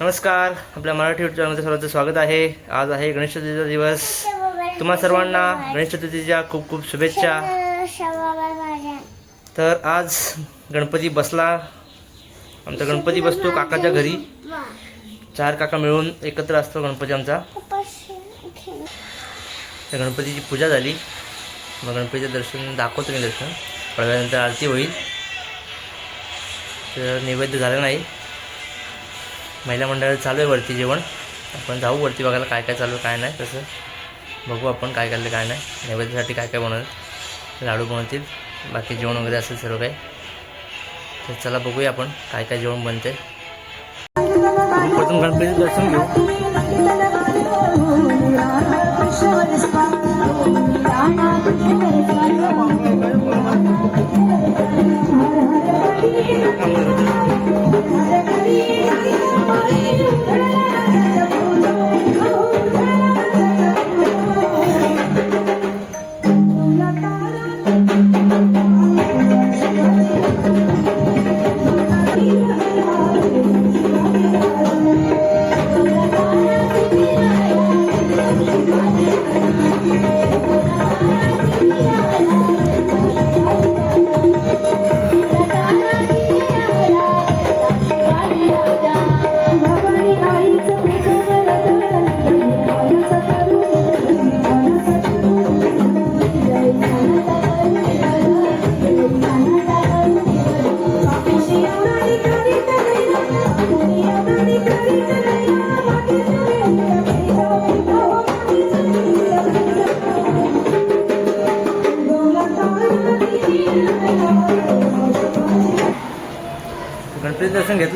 नमस्कार आपल्या मराठी युट्यूब चॅनलमध्ये सर्वांचं स्वागत आहे. आज आहे गणेश चतुर्थीचा दिवस. तुम्हा सर्वांना गणेश चतुर्थीच्या खूप खूप शुभेच्छा. तर आज गणपती बसला. आमचा गणपती बसतो काकाच्या घरी. चार काका मिळून एकत्र असतो गणपती आमचा. त्या गणपतीची पूजा झाली. मग गणपतीचं दर्शन दाखवतो मी दर्शन. थोड्या वेळानंतर आरती होईल. तर नैवेद्य झालं नाही. महिला मंडळात चालू आहे वरती जेवण. आपण जाऊ वरती बघायला काय काय चालू आहे काय नाही. तसं बघू आपण काय काढलं काय नाही. नैवेद्यासाठी काय काय बनवत लाडू बनवतील. बाकी जेवण वगैरे असेल सर्व काही. तर चला बघूया आपण काय काय जेवण बनते प्रथम गणपती दर्शन घेऊ.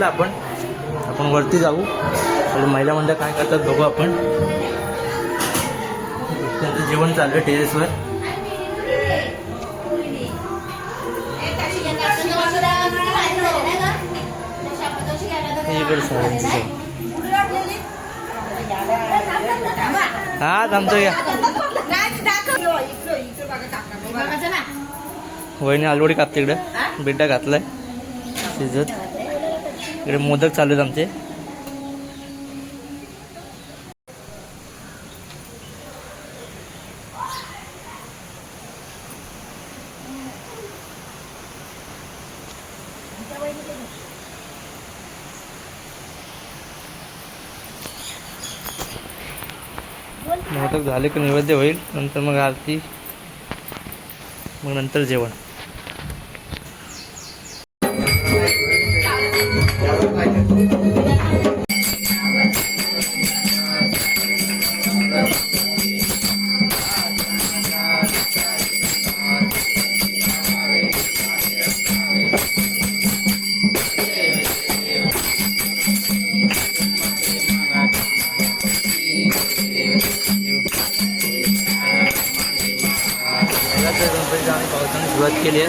गणपती दर्शन घेतलं आपण. आपण वरती जाऊ. तर महिला मंडळ काय करतात बघू आपण. त्यांचं जेवण चालू आहे टेरेसवर. हा थांबतो या वहिनी आलवडी कापते इकडं. बिड्डा घातलाय. शिजत. इकडे मोदक चालू आहेत आमचे. मोदक झाले की नैवेद्य होईल नंतर मग आरती मग नंतर जेवण. पहिला तर गणपतीची आम्ही पावसाने सुरुवात केली आहे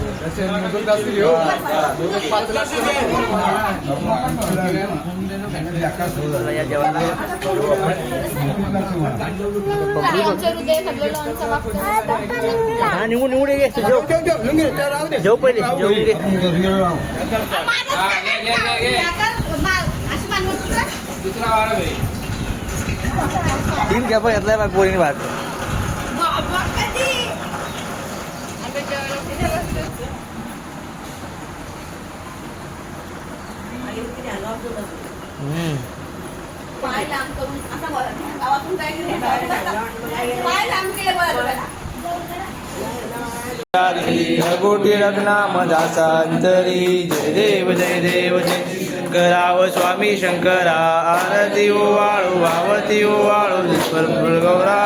भाजी तुला नको चला या जेवणाला हा निघून ये. जेव पहिले जेवून घे तीन कॅप घेतलाय बा पोरीने भात. पाय लांब करून असा गावातून काय पाय लांब केले बरं कोटी रत्नाम दासांतरी जय देव जय देव जय शंकराव स्वामी शंकरा आरती ओवाळू वावती वाळू गौरा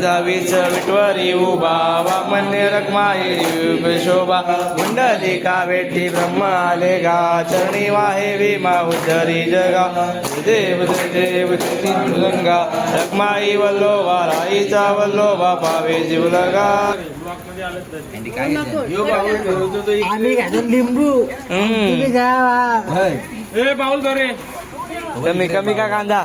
जावीच विटवरी उभा वामन्य रखमाई शोभा. कुंडलिका वेठी ब्रह्म आले गा चरणी वाहे विमा उद्धरी जगा. देव देव गंगा रखमाई वल्लोबा राईचा वल्लोबा पावे जीवलगा. आम्ही घालून लिंबू. हम्म. तुम्ही घ्या कमी कमी का कांदा?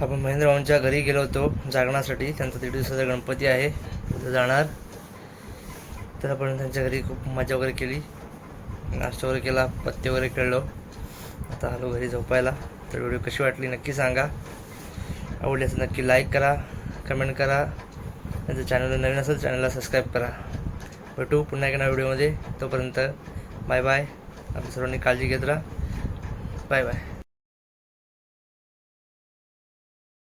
आपण महेंद्रभाऊंच्या घरी गेलो होतो जागण्यासाठी त्यांचा दीड दिवसाचा गणपती आहे. तिथं जाणार. तर आपण त्यांच्या घरी खूप मजा वगैरे केली. नाश्ता वगैरे केला पत्ते वगैरे खेळलो. आता आलो घरी झोपायला. तर व्हिडिओ कशी वाटली नक्की सांगा. आवडली असेल नक्की लाईक करा कमेंट करा. त्यांचं चॅनल नवीन असेल चॅनलला सबस्क्राईब करा. भेटू पुन्हा एका व्हिडिओमध्ये. तोपर्यंत बाय बाय आपण सर्वांनी काळजी घेत राहा. Bye bye